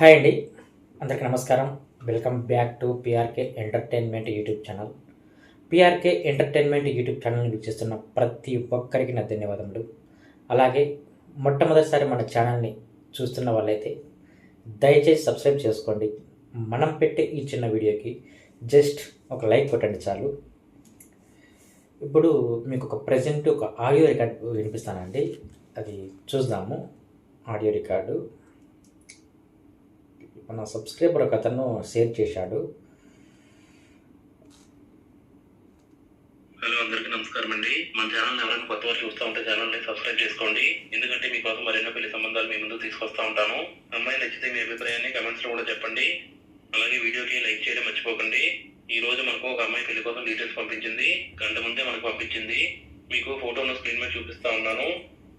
Hi అండి. అందరికీ నమస్కారం. Welcome back to PRK entertainment YouTube channel. PRK entertainment YouTube ఛానల్ని వీక్షిస్తున్న ప్రతి ఒక్కరికి నా ధన్యవాదములు. అలాగే మొట్టమొదటిసారి మన ఛానల్ని చూస్తున్న వాళ్ళైతే దయచేసి సబ్స్క్రైబ్ చేసుకోండి. మనం పెట్టే ఈ చిన్న వీడియోకి జస్ట్ ఒక లైక్ కొట్టండి చాలు. ఇప్పుడు మీకు ఒక ప్రజెంట్ ఒక ఆడియో రికార్డ్ వినిపిస్తానండి. అది చూద్దాము. ఆడియో రికార్డు మన సబ్స్క్రైబర్ ఒక అతను షేర్ చేశాడు. హలో అందరికీ నమస్కారం అండి. మన ఛానల్ ఎవరైనా కొత్త వారు చూస్తూ ఉంటే ఛానల్ని సబ్స్క్రైబ్ చేసుకోండి. ఎందుకంటే మీకోసం మరెన్నో పెళ్ళి సంబంధాలు మీ ముందు తీసుకొస్తా ఉంటాను. అమ్మాయి నచ్చితే మీ అభిప్రాయాన్ని కమెంట్స్లో కూడా చెప్పండి. అలాగే వీడియోకి లైక్ చేయడం మర్చిపోకండి. ఈ రోజు మనకు ఒక అమ్మాయి పెళ్ళి కోసం డీటెయిల్స్ పంపించింది. గంట ముందే మనకు పంపించింది. మీకు ఫోటోను స్క్రీన్ మీద చూపిస్తా ఉన్నాను.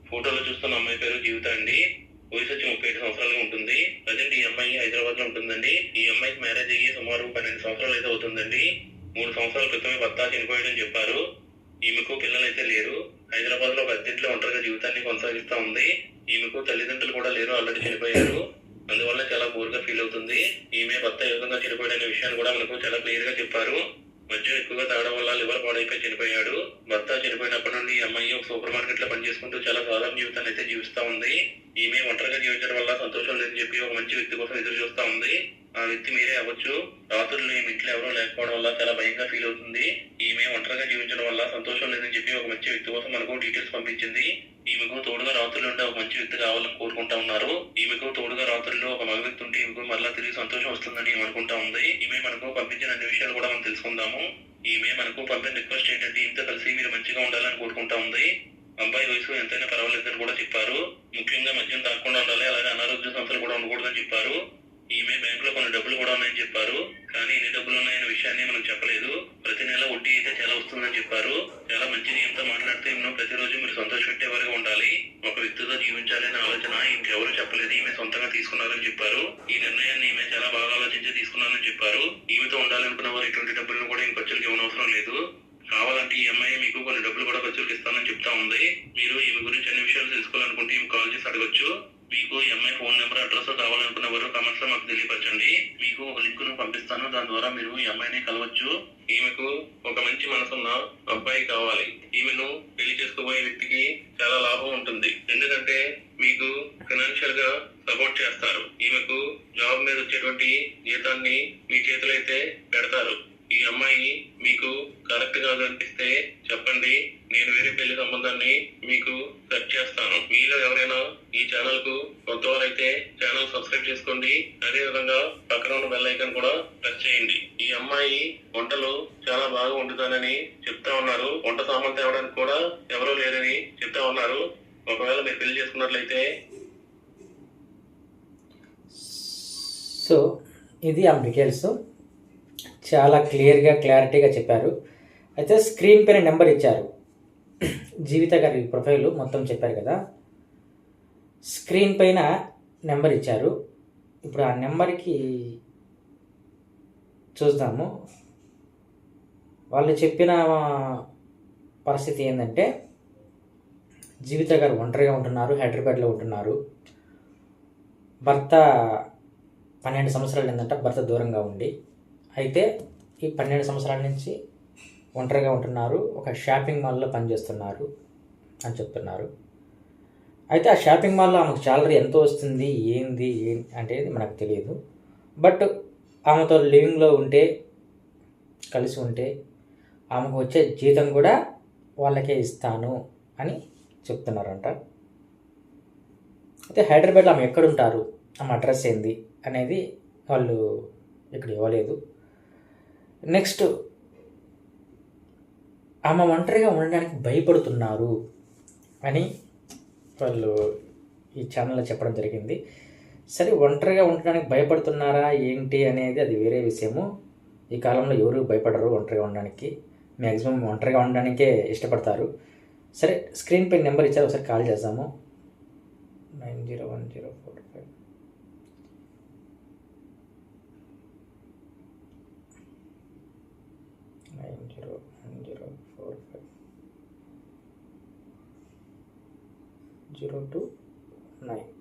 ఫోటోలో చూస్తున్న అమ్మాయి పేరు జీవిత అండి. వయసు వచ్చి ముప్పై ఐదు సంవత్సరాలుగా ఉంటుంది. ప్రజెంట్ ఈ అమ్మాయి హైదరాబాద్లో ఉంటుందండి. ఈ అమ్మాయికి మ్యారేజ్ అయ్యి సుమారు పన్నెండు సంవత్సరాలు అయితే అవుతుందండి. మూడు సంవత్సరాల క్రితమే భర్త చనిపోయాడని చెప్పారు. ఈమెకు పిల్లలైతే లేరు. హైదరాబాద్లో ఒక అద్దెంట్లో ఒంటరిగా జీవితాన్ని కొనసాగిస్తా ఉంది. ఈమెకు తల్లిదండ్రులు కూడా లేరు ఆల్రెడీ చనిపోయారు. అందువల్ల చాలా బోర్గా ఫీల్ అవుతుంది. ఈమె భర్త ఏ విధంగా చనిపోయాడనే విషయాన్ని కూడా మనకు చాలా క్లియర్గా చెప్పారు. మద్యం ఎక్కువగా తాగడం వల్ల లివర్ పాడైపోయి చనిపోయాడు. భర్త చనిపోయినప్పటి నుండి ఈ అమ్మాయి ఒక సూపర్ మార్కెట్లో పనిచేసుకుంటూ చాలా సాధారణ జీవితాన్ని అయితే జీవిస్తా ఉంది. ఈమె ఒంటరిగా జీవించడం వల్ల సంతోషం లేదని చెప్పి ఒక మంచి వ్యక్తి కోసం ఎదురు చూస్తా ఉంది. ఆ వ్యక్తి మీరే అవ్వచ్చు. రాత్రులు ఈమె ఇంట్లో ఎవరో లేకపోవడం వల్ల చాలా భయంగా ఫీల్ అవుతుంది. ఈమె ఒంటరిగా జీవించడం వల్ల సంతోషం లేదని చెప్పి ఒక మంచి వ్యక్తి కోసం మనకు డీటెయిల్స్ పంపించింది. ఈమెకు తోడుగా రాత్రులు ఉంటే ఒక మంచి వ్యక్తి కావాలని కోరుకుంటా ఉన్నారు. ఈమెకు తోడుగా రాత్రుల్లో ఒక మగ వ్యక్తి ఉంటే ఈమెకు మళ్ళా తిరిగి సంతోషం వస్తుందని అనుకుంటా ఉంది. ఈమె మనకు పంపించిన అన్ని విషయాలు కూడా మనం తెలుసుకుందాము. ఈమె మనకు పంపిన రిక్వెస్ట్ ఏంటంటే ఇంత కలిసి మీరు మంచిగా ఉండాలని కోరుకుంటా ఉంది. అబ్బాయి వయసు ఎంతైనా పర్వాలేదని కూడా చెప్పారు. ముఖ్యంగా మద్యం తాగకుండా ఉండాలి అలాగే అనారోగ్య సమస్యలు కూడా ఉండకూడదని చెప్పారు. ఈమె బ్యాంక్లో కొన్ని డబ్బులు కూడా ఉన్నాయని చెప్పారు. కానీ ఎన్ని డబ్బులు ఉన్నాయనే విషయాన్ని మనం చెప్పలేదు. ప్రతి నెల వడ్డీ అయితే చాలా వస్తుందని చెప్పారు. చాలా మంచిది ఎంతో మాట్లాడితే ఎన్నో ప్రతిరోజు మీరు సంతోష పెట్టేవారుగా ఉండాలి. ఒక వ్యక్తితో జీవించాలనే ఆలోచన ఇంకెవరు చెప్పలేదు. ఈమె సొంతంగా తీసుకున్నారని చెప్పారు. ఈ నిర్ణయాన్ని ఈమె చాలా బాగా ఆలోచించి తీసుకున్నారని చెప్పారు. ఈమెతో ఉండాలనుకున్న వారు ఎటువంటి డబ్బులను కూడా ఇంక ఖర్చులకు ఇవ్వనవసరం లేదు. కావాలంటే ఈ అమ్మాయి మీకు కొన్ని డబ్బులు కూడా ఖర్చులకు ఇస్తానని చెప్తా ఉంది. మీరు ఈమె గురించి అన్ని విషయాలు తెలుసుకోవాలనుకుంటే ఈమె కాల్ చేసి అడగొచ్చు. మీకు ఎంఐ ఫోన్ నెంబర్ అడ్రస్ కావాలనుకున్న వారు కామెంట్స్లో మాకు తెలియపరచండి. మీకు ఒక లింక్ను పంపిస్తాను. దాని ద్వారా మీరు ఈ కలవచ్చు. ఈమెకు ఒక మంచి మనసున్న అబ్బాయి కావాలి. ఈమెను పెళ్ళి చేసుకోబోయే వ్యక్తికి చాలా లాభం ఉంటుంది. ఎందుకంటే మీకు ఫైనాన్షియల్గా సపోర్ట్ చేస్తారు. ఈమెకు జాబ్ మీద వచ్చేటువంటి జీతాన్ని మీ చేతులైతే పెడతారు. ఈ అమ్మాయి మీకు కరెక్ట్ కాదు అనిపిస్తే చెప్పండి. నేను వేరే పెళ్ళి సంబంధాన్ని మీకు సెట్ చేస్తాను. మీలో ఎవరైనా ఈ ఛానల్కు కొత్త వారైతే ఛానల్ సబ్స్క్రైబ్ చేసుకోండి. అదే విధంగా పక్కన ఉన్న బెల్ ఐకాన్ కూడా ప్రెస్ చేయండి. ఈ అమ్మాయి వంటలు చాలా బాగా వండుతానని చెప్తా ఉన్నారు. వంట సామాన్ తేవడానికి కూడా ఎవరూ లేరని చెప్తా ఉన్నారు. ఒకవేళ మీరు పెళ్ళి చేసుకున్నట్లయితే సో ఇది ఆ డీటెయిల్స్ చాలా క్లియర్గా క్లారిటీగా చెప్పారు. అయితే స్క్రీన్ పైన నెంబర్ ఇచ్చారు. జీవిత గారి ప్రొఫైల్ మొత్తం చెప్పారు కదా. స్క్రీన్ పైన నెంబర్ ఇచ్చారు. ఇప్పుడు ఆ నెంబర్కి చూద్దాము. వాళ్ళు చెప్పిన పరిస్థితి ఏంటంటే జీవిత గారు ఒంటరిగా ఉంటున్నారు హైదరాబాద్లో ఉంటున్నారు. భర్త పన్నెండు సంవత్సరాలు ఏంటంటే భర్త దూరంగా ఉండి. అయితే ఈ పన్నెండు సంవత్సరాల నుంచి ఒంటరిగా ఉంటున్నారు ఒక షాపింగ్ మాల్లో పనిచేస్తున్నారు అని చెప్తున్నారు. అయితే ఆ షాపింగ్ మాల్లో ఆమెకు శాలరీ ఎంత వస్తుంది ఏంది ఏం అంటే మనకు తెలియదు. బట్ ఆమెతో లివింగ్లో ఉంటే కలిసి ఉంటే ఆమెకు వచ్చే జీతం కూడా వాళ్ళకే ఇస్తాను అని చెప్తున్నారంట. అయితే హైదరాబాద్లో ఆమె ఎక్కడుంటారు ఆమె అడ్రస్ ఏంది అనేది వాళ్ళు ఇక్కడ ఇవ్వలేదు. నెక్స్ట్ ఆమె ఒంటరిగా ఉండడానికి భయపడుతున్నారు అని వాళ్ళు ఈ ఛానల్లో చెప్పడం జరిగింది. సరే ఒంటరిగా ఉండడానికి భయపడుతున్నారా ఏంటి అనేది అది వేరే విషయము. ఈ కాలంలో ఎవరు భయపడరు ఒంటరిగా ఉండడానికి. మ్యాక్సిమం ఒంటరిగా ఉండడానికే ఇష్టపడతారు. సరే స్క్రీన్ పై నెంబర్ ఇచ్చారు ఒకసారి కాల్ చేద్దాము. Nine zero one zero four five zero and zero four five. Zero two nine.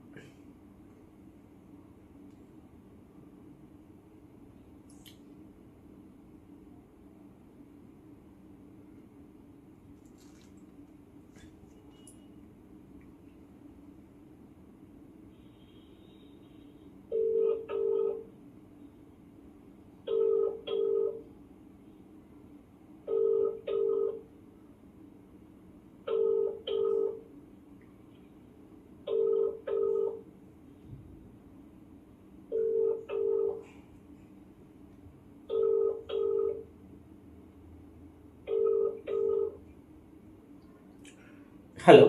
Hello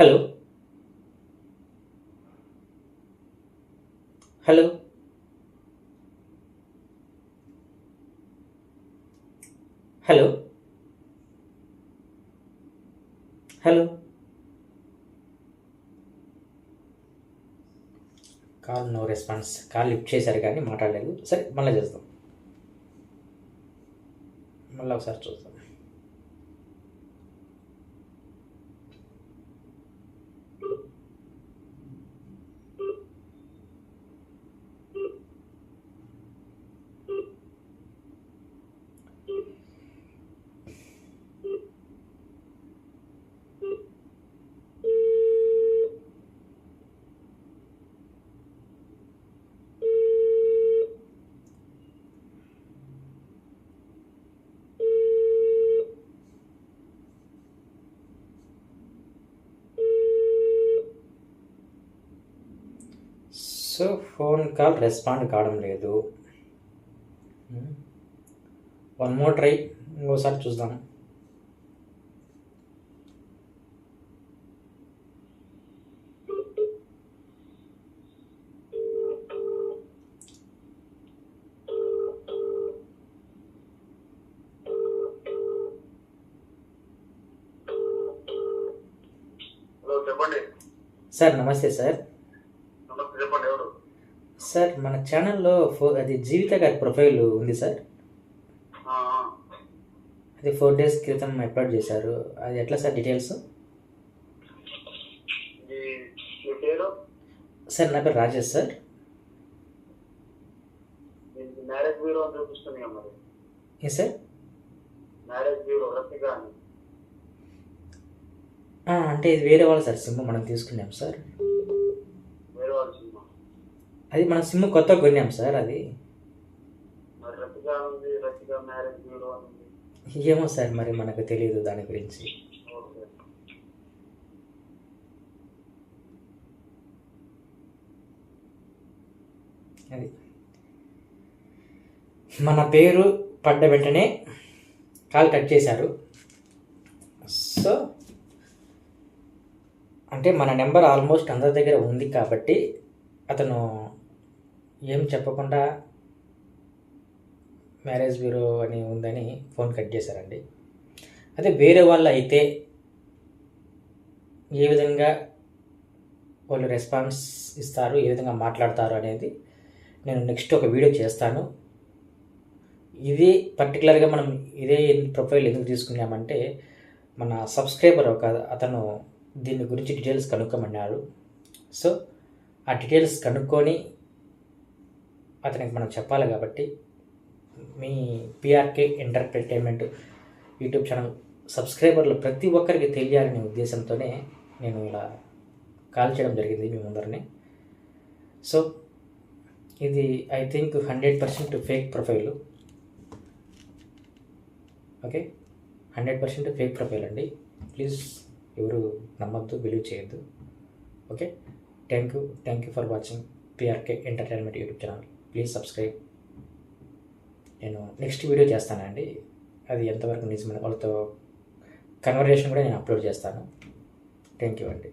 hello hello hello hello call no response call lift చేశారు కానీ మాట్లాడలేదు. సరే మళ్ళీ చేద్దాం. మళ్ళీ ఒకసారి చూద్దాం. సో ఫోన్ కాల్ రెస్పాండ్ కావడం లేదు. వన్ మోర్ ట్రై ఇంకోసారి చూద్దాం. సార్ నమస్తే సార్. సార్ మన ఛానల్లో అది జీవిత గారి ప్రొఫైల్ ఉంది సార్. అది ఫోర్ డేస్ క్రితం అప్లోడ్ చేశారు. అది ఎట్లా సార్ డీటెయిల్స్ సార్ నా పేరు రాజేష్ సార్. మ్యారేజ్ బ్యూరో చూపిస్తుంది సార్? మ్యారేజ్ బ్యూరో అంటే ఇది వేరే వాళ్ళు సార్ సిమ్ మనం తీసుకున్నాం సార్. అది మన సిమ్ కొత్తగా కొన్నాం సార్ అది. ఏమో సార్ మరి మనకు తెలియదు దాని గురించి. అది. మన పేరు పడ్డ వెంటనే కాల్ కట్ చేశారు. సో అంటే మన నెంబర్ ఆల్మోస్ట్ అందరి దగ్గర ఉంది కాబట్టి అతను ఏం చెప్పకుండా మ్యారేజ్ బ్యూరో అని ఉందని ఫోన్ కట్ చేశారండి. అదే వేరే వాళ్ళు అయితే ఏ విధంగా వాళ్ళు రెస్పాన్స్ ఇస్తారు ఏ విధంగా మాట్లాడతారు అనేది నేను నెక్స్ట్ ఒక వీడియో చేస్తాను. ఇది పర్టికులర్గా మనం ఇదే ప్రొఫైల్ ఎందుకు తీసుకున్నామంటే మన సబ్స్క్రైబర్ ఒక అతను దీని గురించి డీటెయిల్స్ కనుక్కోమన్నారు సో ఆ డీటెయిల్స్ కనుక్కొని అతనికి మనం చెప్పాలి కాబట్టి మీ పిఆర్కే ఎంటర్టైన్మెంట్ యూట్యూబ్ ఛానల్ సబ్స్క్రైబర్లు ప్రతి ఒక్కరికి తెలియాలనే ఉద్దేశంతోనే నేను ఇలా కాల్ చేయడం జరిగింది మీ ముందరనే. సో ఇది I think hundred percent fake profile okay hundred percent fake profile అండి. ప్లీజ్ ఎవరు నమ్మద్దు బిలీవ్ చేయొద్దు. Okay thank you thank you for watching PRK entertainment YouTube channel. Please subscribe. నేను నెక్స్ట్ వీడియో చేస్తానండి అది ఎంతవరకు నిజమైన వాళ్ళతో కన్వర్జేషన్ కూడా నేను అప్లోడ్ చేస్తాను. థ్యాంక్ యూ అండి.